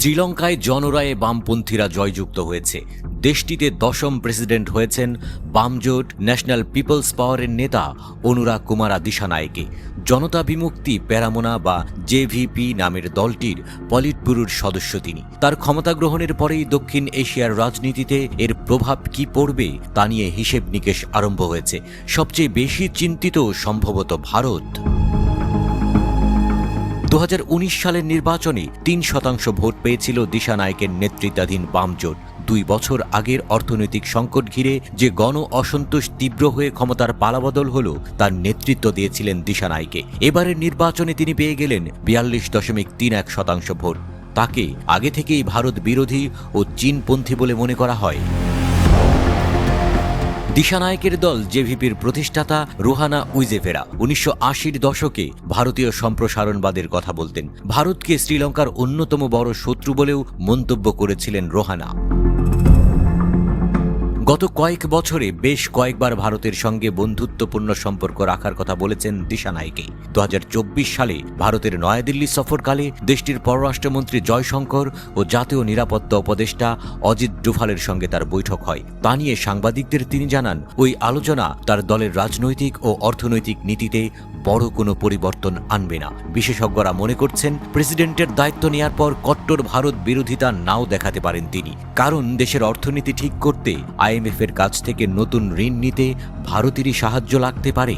শ্রীলঙ্কায় জনরায়ে বামপন্থীরা জয়যুক্ত হয়েছে। দেশটিতে দশম প্রেসিডেন্ট হয়েছেন বামজোট ন্যাশনাল পিপলস পাওয়ারের নেতা অনুরাগ কুমারা দিশানায়কে জনতা বিমুক্তি প্যারামোনা বা জেভিপি নামের দলটির পলিটব্যুরোর সদস্য তিনি। তার ক্ষমতা গ্রহণের পরেই দক্ষিণ এশিয়ার রাজনীতিতে এর প্রভাব কি পড়বে তা নিয়ে হিসেব নিকেশ আরম্ভ হয়েছে। সবচেয়ে বেশি চিন্তিত সম্ভবত ভারত। দু হাজার উনিশ সালের নির্বাচনে তিন শতাংশ ভোট পেয়েছিল দিশা নায়কের নেতৃত্বাধীন বামজোট। দুই বছর আগের অর্থনৈতিক সংকট ঘিরে যে গণ অসন্তোষ তীব্র হয়ে ক্ষমতার পালাবদল হল, তার নেতৃত্ব দিয়েছিলেন দিশা নায়কে। এবারের নির্বাচনে তিনি পেয়ে গেলেন বিয়াল্লিশ দশমিক তিন এক শতাংশ ভোট। তাকে আগে থেকেই ভারত বিরোধী ও চীনপন্থী বলে মনে করা হয়। দিশানায়কের দল জেভিপির প্রতিষ্ঠাতা রোহানা উইজেভেরা উনিশশো আশির দশকে ভারতীয় সম্প্রসারণবাদের কথা বলতেন। ভারতকে শ্রীলঙ্কার অন্যতম বড় শত্রু বলেও মন্তব্য করেছিলেন রোহানা। গত কয়েক বছরে বেশ কয়েকবার ভারতের সঙ্গে বন্ধুত্বপূর্ণ সম্পর্ক রাখার কথা বলেছেন দিশা দিশানায়কে দু সালে ভারতের নয়াদিল্লি সফরকালে দেশটির পররাষ্ট্রমন্ত্রী জয়শঙ্কর ও জাতীয় নিরাপত্তা উপদেষ্টা অজিত ডোভালের সঙ্গে তার বৈঠক হয়। তা নিয়ে সাংবাদিকদের তিনি জানান, ওই আলোচনা তার দলের রাজনৈতিক ও অর্থনৈতিক নীতিতে বড় কোনো পরিবর্তন আনবে না। বিশেষজ্ঞরা মনে করছেন, প্রেসিডেন্টের দায়িত্ব নেয়ার পর কট্টর ভারত বিরোধিতা নাও দেখাতে পারেন তিনি। কারণ দেশের অর্থনীতি ঠিক করতে আইএমএফ এর কাছ থেকে নতুন ঋণ নিতে ভারতেরই সাহায্য লাগতে পারে।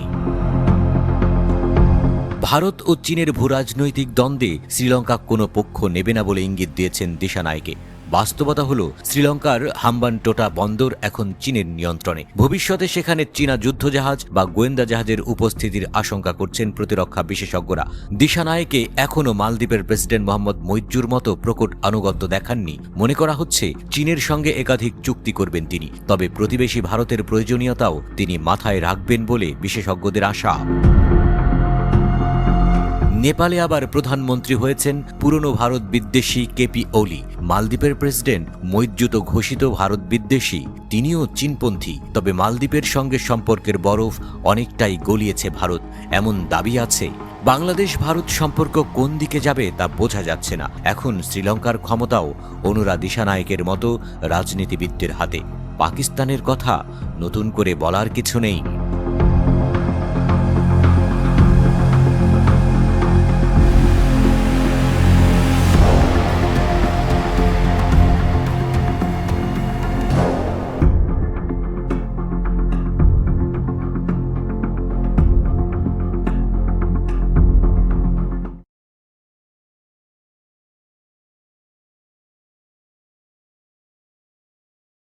ভারত ও চীনের ভূরাজনৈতিক দ্বন্দ্বে শ্রীলঙ্কা কোনো পক্ষ নেবে না বলে ইঙ্গিত দিয়েছেন দিশানায়কে। বাস্তবতা হল শ্রীলঙ্কার হাম্বানটোটা বন্দর এখন চীনের নিয়ন্ত্রণে। ভবিষ্যতে সেখানে চীনা যুদ্ধজাহাজ বা গোয়েন্দা জাহাজের উপস্থিতির আশঙ্কা করছেন প্রতিরক্ষা বিশেষজ্ঞরা। দিশানায়কে এখনও মালদ্বীপের প্রেসিডেন্ট মোহাম্মদ মৈজুর মতো প্রকট আনুগত্য দেখাননি। মনে করা হচ্ছে, চীনের সঙ্গে একাধিক চুক্তি করবেন তিনি, তবে প্রতিবেশী ভারতের প্রয়োজনীয়তাও তিনি মাথায় রাখবেন বলে বিশেষজ্ঞদের আশা। নেপালে আবার প্রধানমন্ত্রী হয়েছেন পুরনো ভারত বিদ্বেষী কেপি ওলি। মালদ্বীপের প্রেসিডেন্ট মৈদ্যুত ঘোষিত ভারত বিদ্বেষী, তিনিও চীনপন্থী। তবে মালদ্বীপের সঙ্গে সম্পর্কের বরফ অনেকটাই গলিয়েছে ভারত। এমন দাবি আছে, বাংলাদেশ ভারত সম্পর্ক কোন দিকে যাবে তা বোঝা যাচ্ছে না। এখন শ্রীলঙ্কার ক্ষমতাও অনুরা দিশানায়কের মতো রাজনীতিবিদদের হাতে। পাকিস্তানের কথা নতুন করে বলার কিছু নেই।